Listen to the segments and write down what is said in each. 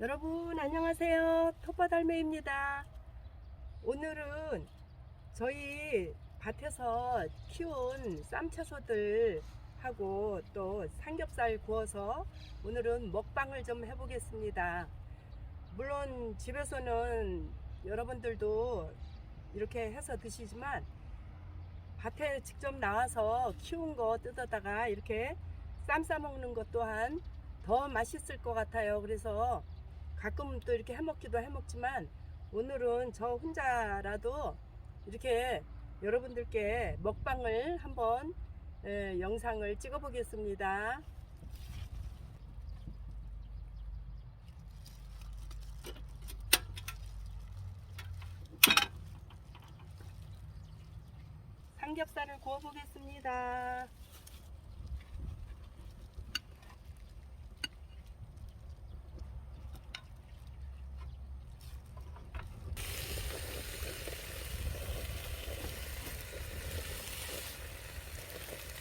여러분 안녕하세요. 톱바달매입니다. 오늘은 저희 밭에서 키운 쌈채소들 하고 또 삼겹살 구워서 오늘은 먹방을 좀 해보겠습니다. 물론 집에서는 여러분들도 이렇게 해서 드시지만 밭에 직접 나와서 키운 거 뜯어다가 이렇게 쌈 싸먹는 것 또한 더 맛있을 것 같아요. 그래서 가끔 또 이렇게 해먹기도 해먹지만 오늘은 저 혼자라도 이렇게 여러분들께 먹방을 한번 에, 영상을 찍어 보겠습니다. 삼겹살을 구워 보겠습니다.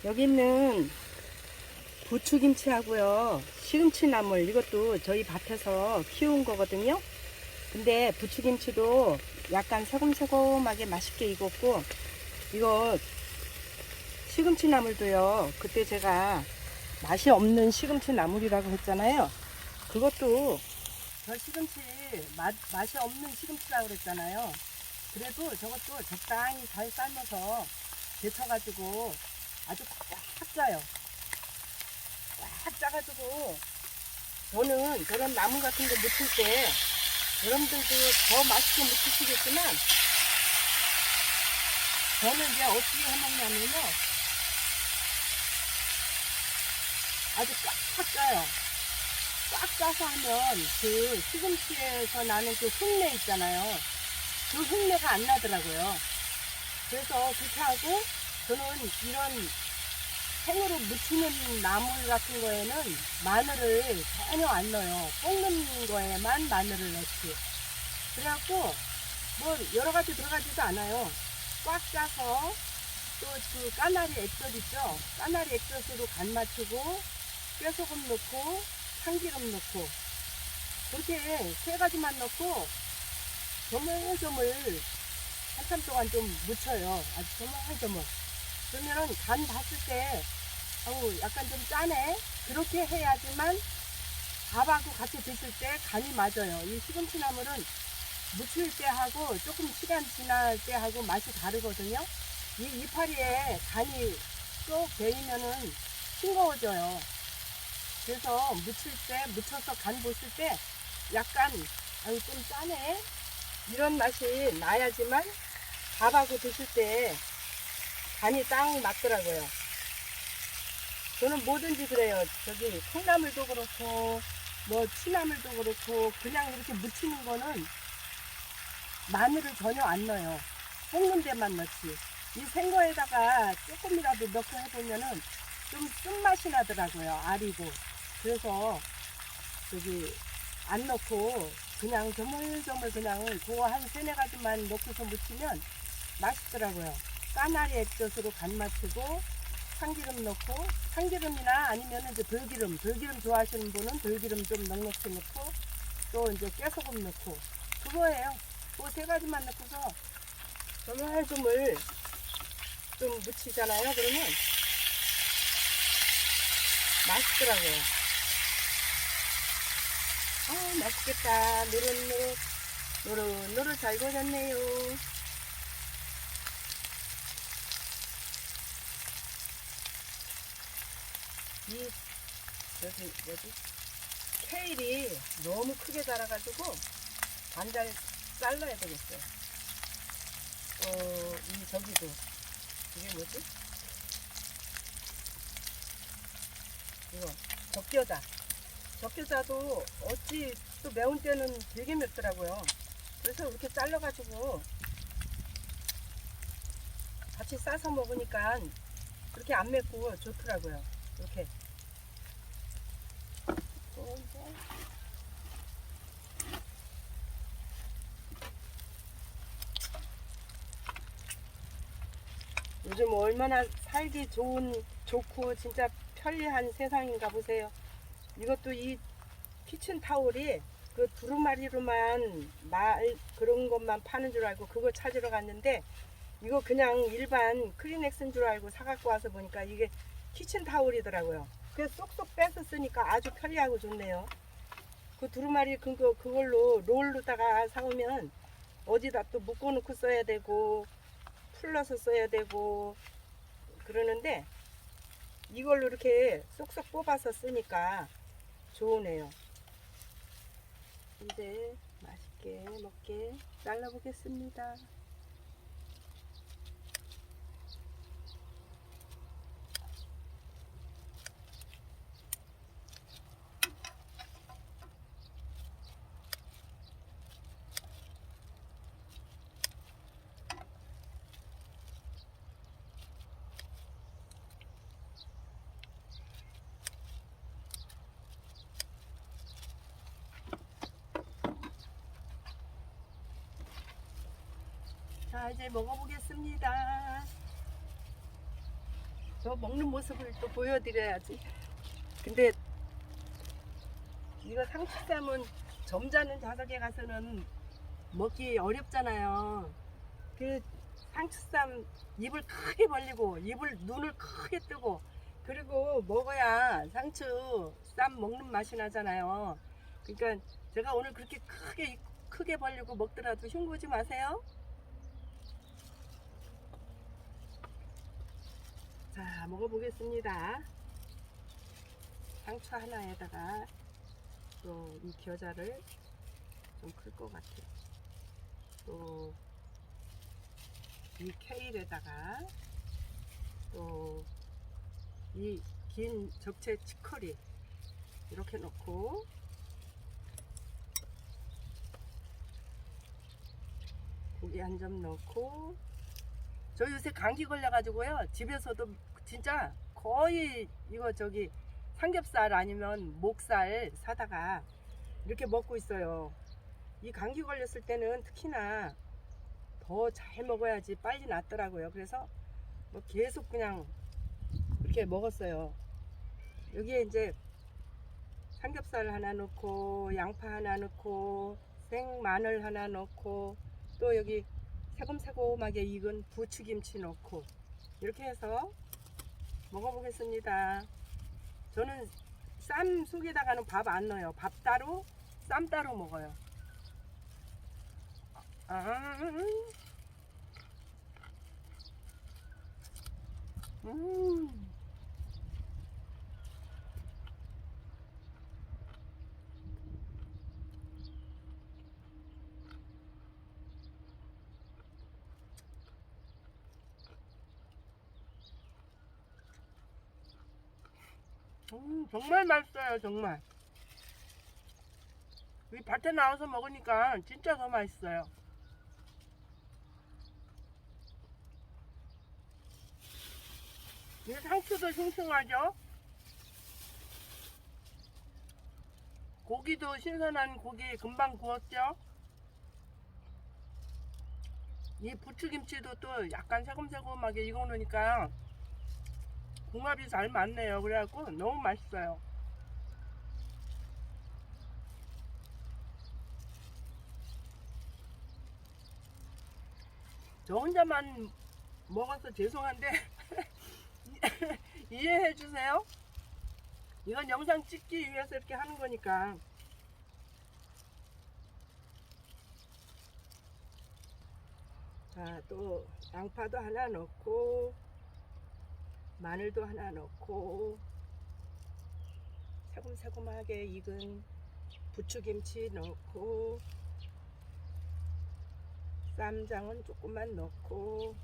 여기 있는 부추김치하고요. 시금치 나물 이것도 저희 밭에서 키운 거거든요. 근데 부추김치도 약간 새콤새콤하게 맛있게 익었고 이거 시금치 나물도요. 그때 제가 맛이 없는 시금치 나물이라고 했잖아요. 그것도 저 시금치 맛, 맛이 없는 시금치라고 그랬잖아요. 그래도 저것도 적당히 잘 삶아서 데쳐가지고 아주 꽉 짜요. 꽉 짜가지고 저는 저런 나무 같은 거 묻힐 때 여러분들도 더 맛있게 묻히시겠지만 저는 이제 어떻게 해먹냐면요 아주 꽉 짜요. 꽉 짜서 하면 그 시금치에서 나는 그 흙내 있잖아요. 그 흙내가 안 나더라고요. 그래서 그렇게 하고 저는 이런 생으로 묻히는 나물 같은 거에는 마늘을 전혀 안 넣어요. 볶는 거에만 마늘을 넣지. 그래갖고 뭐 여러 가지 들어가지도 않아요. 꽉 짜서 또 그 까나리 액젓 있죠? 까나리 액젓으로 간 맞추고 뼈소금 넣고 참기름 넣고 그렇게 세 가지만 넣고 조물조물 한참 동안 좀 묻혀요. 아주 조물조물. 그러면은 간 봤을 때, 어우, 약간 좀 짜네? 그렇게 해야지만 밥하고 같이 드실 때 간이 맞아요. 이 시금치 나물은 무칠 때 하고 조금 시간 지날 때 하고 맛이 다르거든요. 이 이파리에 간이 쏙 배이면은 싱거워져요. 그래서 무칠 때, 무쳐서 간 보실 때 약간, 아유, 좀 짜네? 이런 맛이 나야지만 밥하고 드실 때 간이 딱 맞더라고요. 저는 뭐든지 그래요. 저기 콩나물도 그렇고 뭐 취나물도 그렇고 그냥 이렇게 무치는 거는 마늘을 전혀 안 넣어요. 볶는 데만 넣지. 이 생거에다가 조금이라도 넣고 해보면은 좀 쓴맛이 나더라고요. 알이고. 그래서 저기 안 넣고 그냥 조물조물 그냥 그거 한 세네 가지만 넣고서 무치면 맛있더라고요. 까나리 액젓으로 간 맞추고 참기름 넣고 참기름이나 아니면 이제 들기름, 들기름 좋아하시는 분은 들기름 좀 넉넉히 넣고 또 이제 깨소금 넣고 그거예요. 그거 세 가지만 넣고서 조물조물 좀 무치잖아요. 그러면 맛있더라고요. 아 맛있겠다. 노릇노릇 노릇노릇 잘 구워졌네요. 이 저기 뭐지 케일이 너무 크게 자라가지고 반잘 잘라야 되겠어요. 어, 이 저기도 이게 뭐지? 이거 적겨자. 적겨자도 어찌 또 매운 때는 되게 맵더라고요. 그래서 이렇게 잘라가지고 같이 싸서 먹으니까 그렇게 안 맵고 좋더라고요. 이렇게. 또 이제 요즘 얼마나 살기 좋은 좋고 진짜 편리한 세상인가 보세요. 이것도 이 키친 타올이 그 두루마리로만 말 그런 것만 파는 줄 알고 그거 찾으러 갔는데 이거 그냥 일반 크리넥스인 줄 알고 사갖고 와서 보니까 이게 키친 타올이더라고요. 그래서 쏙쏙 빼서 쓰니까 아주 편리하고 좋네요. 그 두루마리 그거 그걸로 롤로다가 사오면 어디다 또 묶어놓고 써야 되고 풀러서 써야 되고 그러는데 이걸로 이렇게 쏙쏙 뽑아서 쓰니까 좋으네요. 이제 맛있게 먹게 잘라보겠습니다. 자 이제 먹어보겠습니다. 저 먹는 모습을 또 보여드려야지. 근데 이거 상추쌈은 점잖은 자석에 가서는 먹기 어렵잖아요. 그 상추쌈 입을 크게 벌리고 입을 눈을 크게 뜨고 그리고 먹어야 상추 쌈 먹는 맛이 나잖아요. 그러니까 제가 오늘 그렇게 크게 입 크게 벌리고 먹더라도 흉보지 마세요. 자, 먹어보겠습니다. 상추 하나에다가 또 이 겨자를 좀 클 것 같아요. 또 이 케일에다가 또 이 긴 적채 치커리 이렇게 넣고 고기 한 점 넣고 저 요새 감기 걸려가지고요. 집에서도 진짜 거의 이거 저기 삼겹살 아니면 목살 사다가 이렇게 먹고 있어요. 이 감기 걸렸을 때는 특히나 더 잘 먹어야지 빨리 낫더라고요. 그래서 뭐 계속 그냥 이렇게 먹었어요. 여기에 이제 삼겹살 하나 넣고 양파 하나 넣고 생 마늘 하나 넣고 또 여기 새콤새콤하게 익은 부추김치 넣고 이렇게 해서 먹어보겠습니다. 저는 쌈 속에다가는 밥 안 넣어요. 밥 따로, 쌈 따로 먹어요. 아, 음. 음, 정말 맛있어요, 정말. 이 밭에 나와서 먹으니까 진짜 더 맛있어요. 이 상추도 싱싱하죠? 고기도 신선한 고기 금방 구웠죠? 이 부추김치도 또 약간 새콤새콤하게 익어놓으니까 궁합이 잘 맞네요. 그래갖고 너무 맛있어요. 저 혼자만 먹어서 죄송한데 이해해 주세요. 이건 영상 찍기 위해서 이렇게 하는 거니까. 자, 또 양파도 하나 넣고 마늘도 하나 넣고 새콤새콤하게 익은 부추김치 넣고 쌈장은 조금만 넣고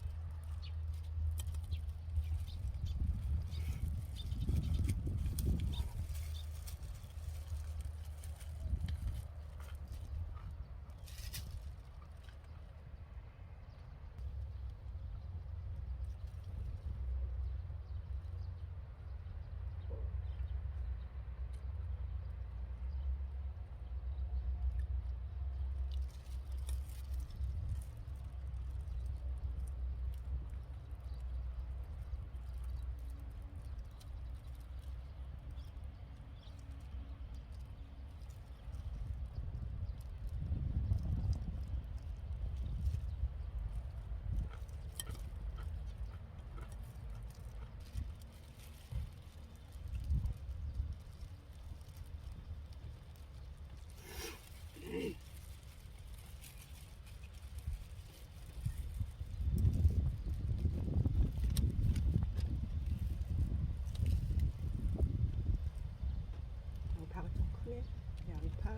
파,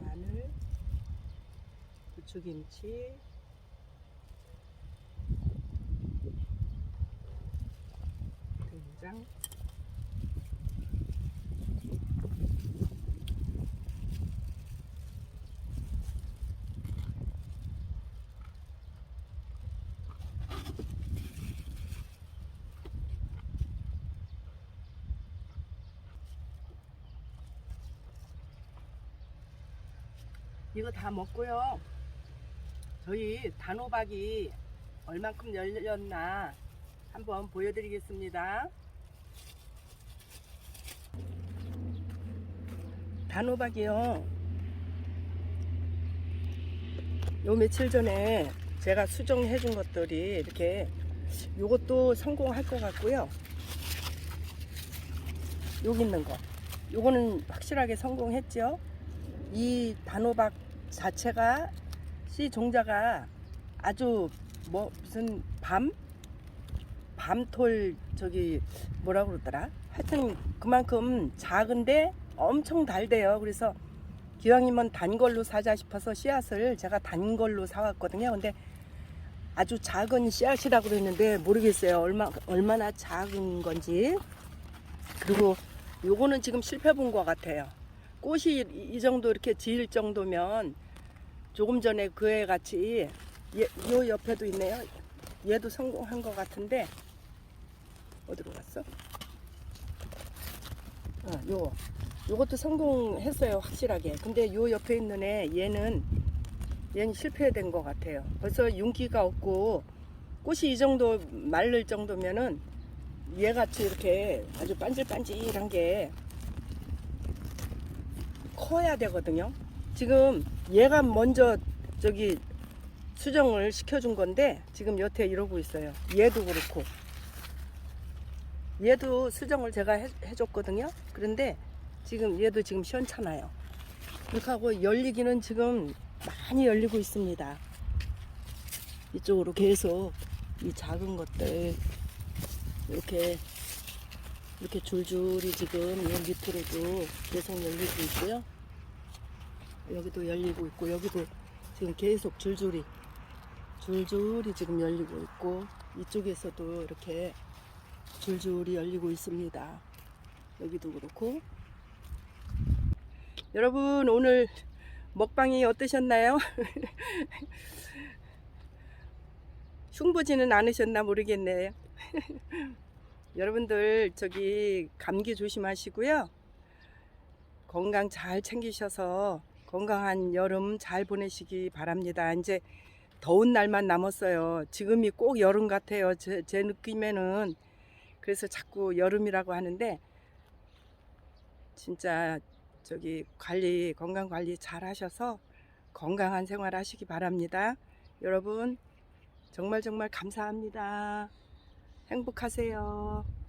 마늘, 부추김치, 된장, 이거 다 먹고요. 저희 단호박이 얼만큼 열렸나 한번 보여드리겠습니다. 단호박이요. 요 며칠 전에 제가 수정해 준 것들이 이렇게 요것도 성공할 것 같고요. 여기 있는 거. 요거는 확실하게 성공했죠. 이 단호박 자체가 씨 종자가 아주 뭐 무슨 밤? 밤톨 저기 뭐라 그러더라? 하여튼 그만큼 작은데 엄청 달대요. 그래서 기왕이면 단 걸로 사자 싶어서 씨앗을 제가 단 걸로 사왔거든요. 근데 아주 작은 씨앗이라고 그랬는데 모르겠어요. 얼마 얼마나 작은 건지. 그리고 요거는 지금 실패 본 것 같아요. 꽃이 이- 이 정도 이렇게 지을 정도면 조금 전에 그애 같이 얘, 요 옆에도 있네요. 얘도 성공한 것 같은데 어디로 갔어? 어, 요 요것도 성공했어요 확실하게. 근데 요 옆에 있는 애 얘는 얘는 실패된 것 같아요. 벌써 윤기가 없고 꽃이 이 정도 말릴 정도면은 얘 같이 이렇게 아주 반질반질한 게 커야 되거든요. 지금 얘가 먼저 저기 수정을 시켜준 건데 지금 여태 이러고 있어요. 얘도 그렇고 얘도 수정을 제가 해, 해줬거든요. 그런데 지금 얘도 지금 시원찮아요. 그렇게 하고 열리기는 지금 많이 열리고 있습니다. 이쪽으로 계속 이 작은 것들 이렇게 이렇게 줄줄이 지금 여기 밑으로도 계속 열리고 있고요. 여기도 열리고 있고 여기도 지금 계속 줄줄이 줄줄이 지금 열리고 있고 이쪽에서도 이렇게 줄줄이 열리고 있습니다. 여기도 그렇고 여러분 오늘 먹방이 어떠셨나요? 흉보지는 않으셨나 모르겠네요. 여러분들 저기 감기 조심하시고요. 건강 잘 챙기셔서 건강한 여름 잘 보내시기 바랍니다. 이제 더운 날만 남았어요. 지금이 꼭 여름 같아요. 제, 제 느낌에는 그래서 자꾸 여름이라고 하는데 진짜 저기 관리 건강 관리 잘 하셔서 건강한 생활 하시기 바랍니다. 여러분 정말 정말 감사합니다. 행복하세요.